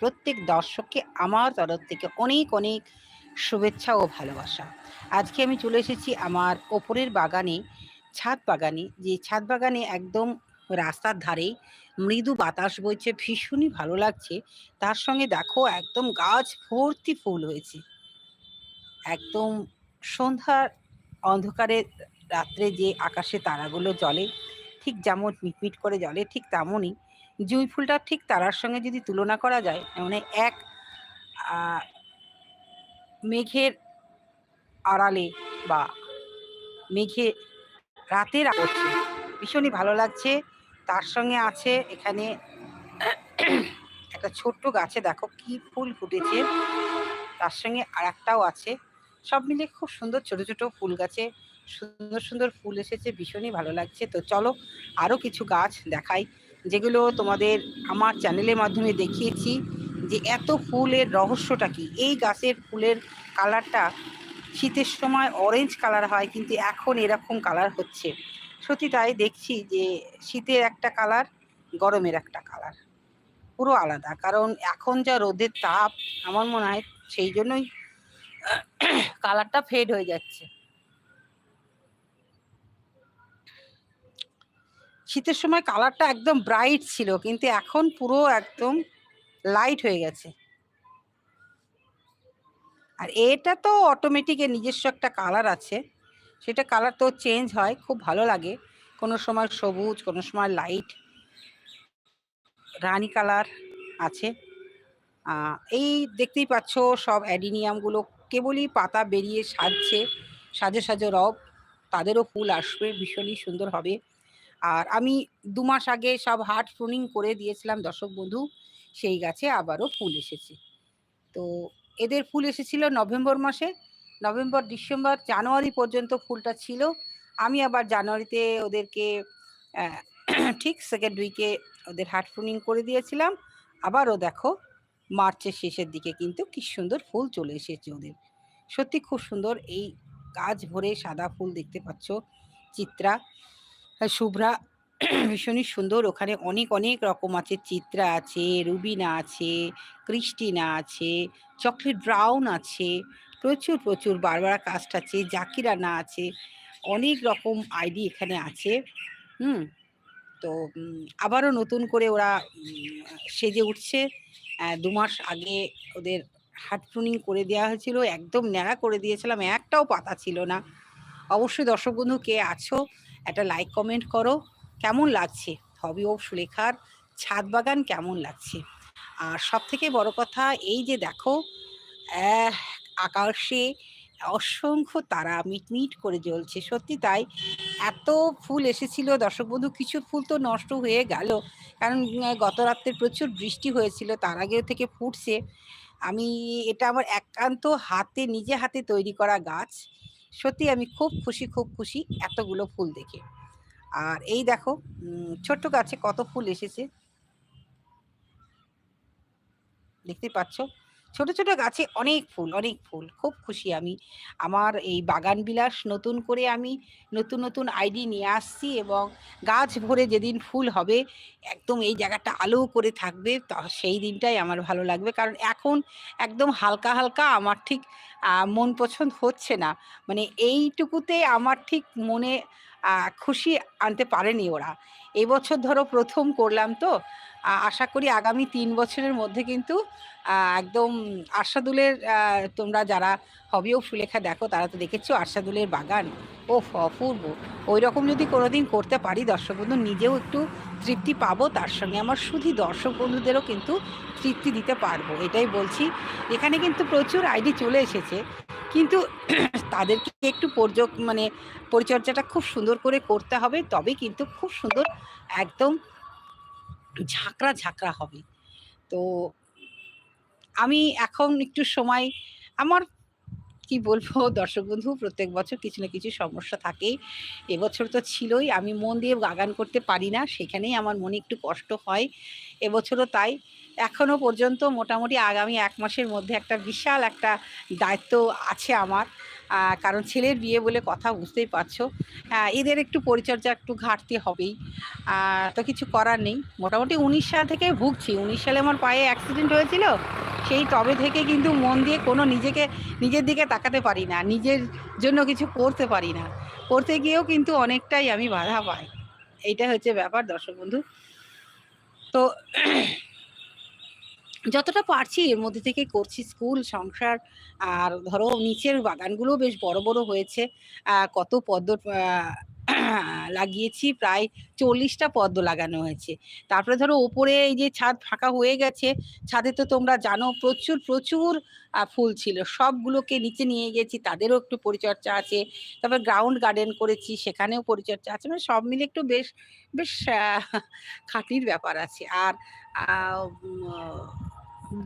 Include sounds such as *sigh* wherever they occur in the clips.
প্রত্যেক দর্শককে আমার তরফ থেকে অনেক অনেক শুভেচ্ছা ও ভালোবাসা। আজকে আমি চলে এসেছি আমার ওপরের বাগানে, ছাদ বাগানে। যে ছাদ বাগানে একদম রাস্তার ধারে মৃদু বাতাস বইছে, ভীষণই ভালো লাগছে। তার সঙ্গে দেখো একদম গাছ ভর্তি ফুল হয়েছে। একদম সন্ধ্যার অন্ধকারে রাত্রে যে আকাশে তারাগুলো জ্বলে, ঠিক যেমন মিটমিট করে জ্বলে, ঠিক তেমনই জুঁই ফুলটা ঠিক তারার সঙ্গে যদি তুলনা করা যায় মানে এক মেঘের আড়ালে বা মেঘে রাতের আলোচ্ছে ভীষণই ভালো লাগছে। তার সঙ্গে আছে এখানে একটা ছোট্ট গাছে দেখো কি ফুল ফুটেছে। তার সঙ্গে আর একটাও আছে। সব মিলে খুব সুন্দর ছোট ছোট ফুল গাছে সুন্দর সুন্দর ফুল এসেছে, ভীষণই ভালো লাগছে। তো চলো আরও কিছু গাছ দেখাই। যেগুলো তোমাদের আমার চ্যানেলের মাধ্যমে দেখিয়েছি যে এত ফুলের রহস্যটা কি? এই গাছের ফুলের কালারটা শীতের সময় অরেঞ্জ কালার হয়, কিন্তু এখন এরকম কালার হচ্ছে। সত্যি তাই দেখছি যে শীতের একটা কালার গরমের একটা কালার পুরো আলাদা, কারণ এখন যা রোদের তাপ, আমার মনে হয় সেই জন্যই কালারটা ফেড হয়ে যাচ্ছে। শীতের সময় কালারটা একদম ব্রাইট ছিল, কিন্তু এখন পুরো একদম লাইট হয়ে গেছে। আর এটা তো অটোমেটিক এর নিজস্ব একটা কালার আছে, সেটা কালার তো চেঞ্জ হয়, খুব ভালো লাগে। কোনো সময় সবুজ, কোনো সময় লাইট রানী কালার আছে। এই দেখতেই পাচ্ছ সব অ্যাডিনিয়ামগুলো কেবলই পাতা বেরিয়ে সাজছে, সাজে সাজে রব, তাদেরও ফুল আসবে, ভীষণই সুন্দর হবে। আর আমি দু মাস আগে সব হার্ট প্রুনিং করে দিয়েছিলাম দর্শক বন্ধু, সেই গাছে আবারও ফুল এসেছে। তো এদের ফুল এসেছিল নভেম্বর মাসে, নভেম্বর, ডিসেম্বর, জানুয়ারি পর্যন্ত ফুলটা ছিল। আমি আবার জানুয়ারিতে ওদেরকে *clears throat* ঠিক সেকেন্ড উইকে ওদের হার্ট প্রুনিং করে দিয়েছিলাম। আবারও দেখো, মার্চের শেষের দিকে কিন্তু কি সুন্দর ফুল চলে এসেছে ওদের। সত্যি খুব সুন্দর এই গাছ ভরে সাদা ফুল দেখতে পাচ্ছ, চিত্রা। শুভ্রা *clears throat* ভীষণই সুন্দর। ওখানে অনেক অনেক রকম আছে। চিত্রা আছে, রুবিনা আছে, ক্রিস্টিনা আছে, চকলেট ব্রাউন আছে, প্রচুর প্রচুর বারবারা কাস্ট আছে জাকিরানা আছে। অনেক রকম আইডি এখানে আছে। হুম? তো আবারও নতুন করে ওরা সেজে উঠছে। দু মাস আগে ওদের হার্ট প্রুনিং করে দেওয়া হয়েছিল। একদম ন্যাড়া করে দিয়েছিলাম। একটাও পাতা ছিল না। অবশ্যই দর্শক বন্ধু কে আছো একটা লাইক কমেন্ট করো। কেমন লাগছে? হবি ও সুলেখার ছাদ বাগান কেমন লাগছে? আর সব থেকে বড় কথা, এই যে দেখো আকাশে অসংখ্য তারা মিটমিট করে জ্বলছে। সত্যি তাই, এত ফুল এসেছিল। দর্শক বন্ধু, কিছু ফুল তো নষ্ট হয়ে গেল। কারণ গত রাত্রে প্রচুর বৃষ্টি হয়েছিল, তার আগেও থেকে ফুটছে। আমি, এটা আমার একান্ত হাতে, নিজে হাতে তৈরি করা গাছ। সত্যি আমি খুব খুশি খুব খুশি এতগুলো ফুল দেখে। আর এই দেখো ছোট্ট গাছে কত ফুল এসেছে। দেখতে পাচ্ছ? ছোট ছোট গাছে অনেক ফুল অনেক ফুল। খুব খুশি আমি। আমার এই বাগান বিলাস নতুন করে আমি নতুন নতুন আইডি নিয়ে আসছি এবং গাছ ভরে যেদিন ফুল হবে, একদম এই জায়গাটা আলো করে থাকবে সেই দিনটাই আমার ভালো লাগবে। কারণ এখন একদম হালকা হালকা আমার ঠিক মন পছন্দ হচ্ছে না। মানে এইটুকুতে আমার ঠিক মনে খুশি আনতে পারেনি ওরা। এই বছর ধরো প্রথম করলাম তো। আশা করি আগামী তিন বছরের মধ্যে কিন্তু একদম আশাদুলের তোমরা যারা হবিও সুলেখা দেখো, তারা তো দেখেছ আশাদুলের বাগান। ও অপূর্ব। ওই রকম যদি কোনোদিন করতে পারি, দর্শক বন্ধু, নিজেও একটু তৃপ্তি পাবো, তার সঙ্গে আমার শুধু দর্শক বন্ধুদেরও কিন্তু তৃপ্তি দিতে পারব, এটাই বলছি। এখানে কিন্তু প্রচুর আইডি চলে এসেছে। কিন্তু *clears throat* তাদেরকে একটু পর্যক মানে পরিচর্যাটা খুব সুন্দর করে করতে হবে, তবে কিন্তু খুব সুন্দর একদম ঝাঁকড়া ঝাঁকড়া হবে। তো আমি এখন একটু সময়, আমার কি বলব, দর্শক বন্ধু, প্রত্যেক বছর কিছু না কিছু সমস্যা থাকে এবছর তো ছিলই, আমি মন দিয়ে বাগান করতে পারি না, সেখানেই আমার মনে একটু কষ্ট হয়। এবছরও তাই। এখনও পর্যন্ত মোটামুটি আগামী এক মাসের মধ্যে একটা বিশাল একটা দায়িত্ব আছে আমার। কারণ ছেলের বিয়ে বলে কথা বুঝতেই পারছ। এদের একটু পরিচর্যা একটু ঘাটতি হবেই। তো কিছু করার নেই। মোটামুটি উনিশ সাল থেকে ভুগছি। উনিশ সালে আমার পায়ে অ্যাক্সিডেন্ট হয়েছিল। সেই তবে থেকে কিন্তু মন দিয়ে কোনো নিজেকে, নিজের দিকে তাকাতে পারি না। নিজের জন্য কিছু করতে পারি না। করতে গিয়েও কিন্তু অনেকটাই আমি বাধা পাই। এইটা হচ্ছে ব্যাপার দর্শক বন্ধু। তো যতটা পারছি এর মধ্যে থেকে করছি। স্কুল সংসার আর ধরো নিচের বাগানগুলো বেশ বড় বড় হয়েছে। কত পদ্ম লাগিয়েছি প্রায় চল্লিশটা পদ্ম লাগানো হয়েছে। তারপরে ধরো ওপরে এই যে ছাদ ফাঁকা হয়ে গেছে ছাদে তো তোমরা জানো প্রচুর প্রচুর ফুল ছিল। সবগুলোকে নিচে নিয়ে গেছি তাদেরও একটু পরিচর্যা আছে। তারপর গ্রাউন্ড গার্ডেন করেছি সেখানেও পরিচর্যা আছে। মানে সব মিলে একটু বেশ বেশ আহ, খাটনির ব্যাপার আছে। আর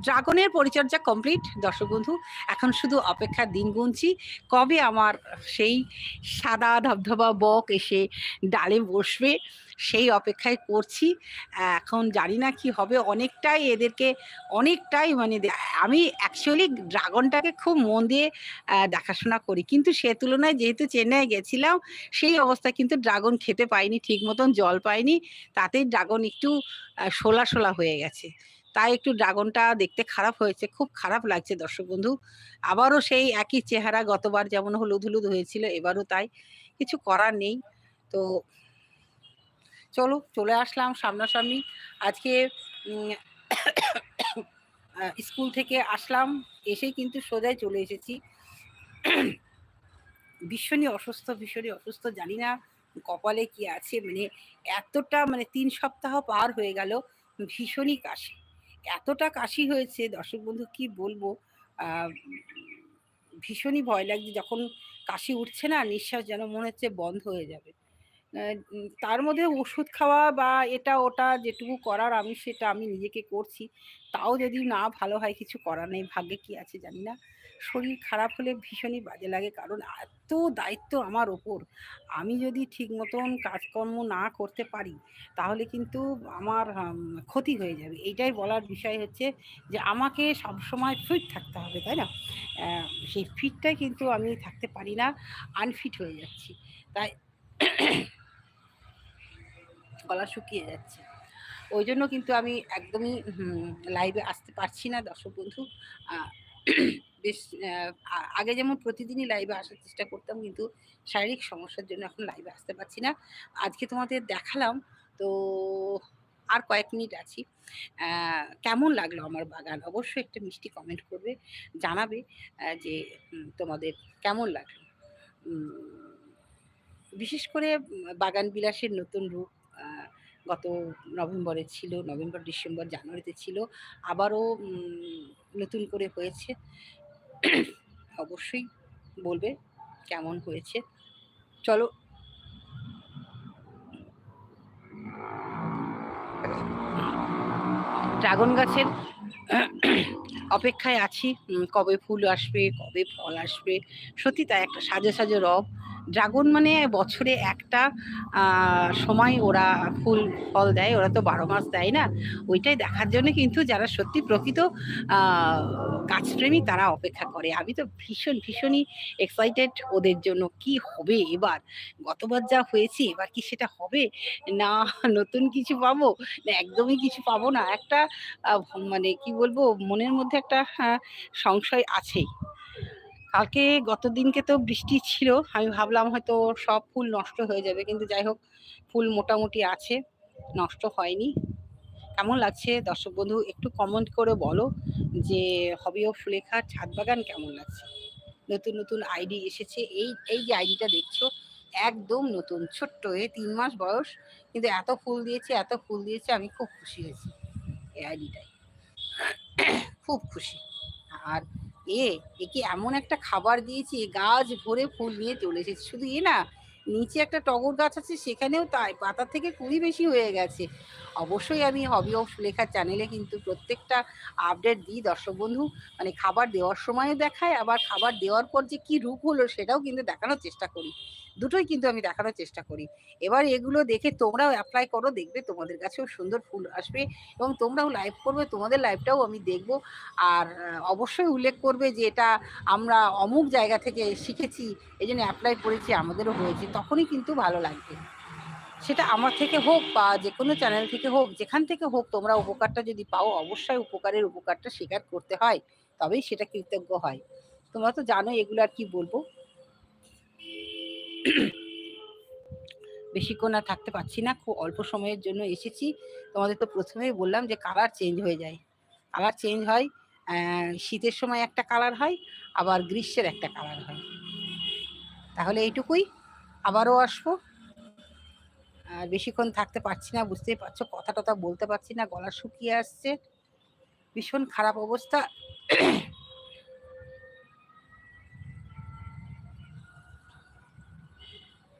ড্রাগনের পরিচর্যা কমপ্লিট। দর্শক বন্ধু, এখন শুধু অপেক্ষার দিন গুনছি। কবে আমার সেই সাদা ধবধবা বক এসে ডালে বসবে, সেই অপেক্ষায় করছি। এখন জানি না কি হবে। অনেকটাই এদেরকে, অনেকটাই মানে আমি অ্যাকচুয়ালি ড্রাগনটাকে খুব মন দিয়ে দেখাশোনা করি। কিন্তু সে তুলনায় যেহেতু চেন্নাই গেছিলাম, সেই অবস্থায় কিন্তু ড্রাগন খেতে পাইনি, ঠিক মতন জল পাইনি। তাতেই ড্রাগন একটু শোলা শোলা হয়ে গেছে। তাই একটু ড্রাগনটা দেখতে খারাপ হয়েছে, খুব খারাপ লাগছে দর্শক বন্ধু। আবারও সেই একই চেহারা গতবার যেমন হলুদ হলুদ হয়েছিল, এবারও তাই। কিছু করার নেই। তো চলো, চলে আসলাম সামনাসামনি। আজকে স্কুল থেকে আসলাম, এসেই কিন্তু সোজাই চলে এসেছি। ভীষণই অসুস্থ ভীষণই অসুস্থ, জানি না কপালে কি আছে। মানে এতটা মানে তিন সপ্তাহ পার হয়ে গেল, ভীষণই কাশি। এতটা কাশি হয়েছে, দর্শক বন্ধু কি বলব? ভীষণই ভয় লাগছে। যখন কাশি উঠছে না, নিঃশ্বাস যেন মনে হচ্ছে বন্ধ হয়ে যাবে। তার মধ্যে ওষুধ খাওয়া বা এটা ওটা যেটুকু করার আমি সেটা আমি নিজেকে করছি, তাও যদি না ভালো হয় কিছু করার নেই, ভাগ্যে কি আছে জানি না। শরীর খারাপ হলে ভীষণই বাজে লাগে, কারণ এত দায়িত্ব আমার ওপর। আমি যদি ঠিক মতন কাজকর্ম না করতে পারি, তাহলে কিন্তু আমার ক্ষতি হয়ে যাবে। এইটাই বলার বিষয় হচ্ছে যে আমাকে সবসময় ফিট থাকতে হবে, তাই না? সেই ফিটটাই কিন্তু আমি থাকতে পারি না আনফিট হয়ে যাচ্ছি। তাই গলা শুকিয়ে যাচ্ছে। ওই জন্য কিন্তু আমি একদমই লাইভে আসতে পারছি না দর্শক বন্ধু। বেশ আগে যেমন প্রতিদিনই লাইভে আসার চেষ্টা করতাম কিন্তু শারীরিক সমস্যার জন্য এখন লাইভে আসতে পারছি না। আজকে তোমাদের দেখালাম, তো আর কয়েক মিনিট আছি। কেমন লাগল আমার বাগান? অবশ্যই একটা মিষ্টি কমেন্ট করবে, জানাবে যে তোমাদের কেমন লাগল? বিশেষ করে বাগান বিলাসের নতুন রূপ গত নভেম্বরে ছিল, নভেম্বর, ডিসেম্বর, জানুয়ারিতে ছিল। আবারও নতুন করে হয়েছে। অবশ্যই বলবে কেমন হয়েছে। চলো। ড্রাগন গাছের অপেক্ষায় আছি। কবে ফুল আসবে, কবে ফল আসবে? সত্যি তাই একটা সাজে সাজে রব। ড্রাগন মানে বছরে একটা সময় ওরা ফুল, ফল দেয়, ওরা তো বারো মাস দেয় না। ওইটাই দেখার জন্য কিন্তু যারা সত্যি প্রকৃত গাছপ্রেমী তারা অপেক্ষা করে। আমি তো ভীষণ, ভীষণই এক্সাইটেড ওদের জন্য কি হবে এবার? গতবার যা হয়েছে এবার কি সেটা হবে? না, নতুন কিছু পাবো? না, একদমই কিছু পাবো না। একটা মানে কি বলব, মনের মধ্যে একটা সংশয় আছেই কালকে গত দিনকে তো বৃষ্টি ছিল, আমি ভাবলাম হয়তো সব ফুল নষ্ট হয়ে যাবে, কিন্তু যাই হোক, ফুল মোটামুটি আছে, নষ্ট হয়নি। কেমন লাগছে দর্শক বন্ধু, একটু কমেন্ট করে বলো যে হবি অফ সুলেখার ছাদ বাগান কেমন লাগছে? নতুন নতুন আইডি এসেছে, এই এই যে আইডিটা দেখছ, একদম নতুন, ছোট্ট, এ তিন মাস বয়স, কিন্তু এত ফুল দিয়েছে, এত ফুল দিয়েছে, আমি খুব খুশি হয়েছি এই আইডিটাই খুব খুশি। আর এ, একে এমন একটা খাবার দিয়েছি গাছ ভরে ফুল নিয়ে চলে এসেছে। শুধু এ না, নিচে একটা টগর গাছ আছে, সেখানেও তাই, পাতা থেকে কুড়ি বেশি হয়ে গেছে। অবশ্যই আমি হবি অফ লেখার চ্যানেলে কিন্তু প্রত্যেকটা আপডেট দিই। দর্শক বন্ধু মানে খাবার দেওয়ার সময়ও দেখায়, আবার খাবার দেওয়ার পর যে কি রূপ হলো সেটাও কিন্তু দেখানোর চেষ্টা করি। দুটোই কিন্তু আমি দেখানোর চেষ্টা করি। এবার এগুলো দেখে তোমরাও অ্যাপ্লাই করো, দেখবে তোমাদের কাছেও সুন্দর ফুল আসবে এবং তোমরাও লাইভ করবে, তোমাদের লাইভটাও আমি দেখব। আর অবশ্যই উল্লেখ করবে যে এটা আমরা অমুক জায়গা থেকে শিখেছি এই জন্য অ্যাপ্লাই করেছি, আমাদেরও হয়েছে, তখনই কিন্তু ভালো লাগবে। সেটা আমার থেকে হোক বা যে কোনো চ্যানেল থেকে হোক, যেখান থেকে হোক তোমরা উপকারটা যদি পাও, অবশ্যই উপকারের উপকারটা স্বীকার করতে হয়, তবেই সেটা কৃতজ্ঞ হয়। তোমরা তো জানো এগুলো আর কি বলব। *clears throat* বেশিক্ষণ আর থাকতে পারছি না, খুব অল্প সময়ের জন্য এসেছি। তোমাদের তো প্রথমেই বললাম যে কালার চেঞ্জ হয়ে যায়। কালার চেঞ্জ হয় শীতের সময় একটা কালার হয়, আবার গ্রীষ্মের একটা কালার হয়। তাহলে এইটুকুই, আবারও আসব। আর বেশিক্ষণ থাকতে পারছি না, বুঝতেই পারছ কথা টথা বলতে পারছি না, গলা শুকিয়ে আসছে। ভীষণ খারাপ অবস্থা।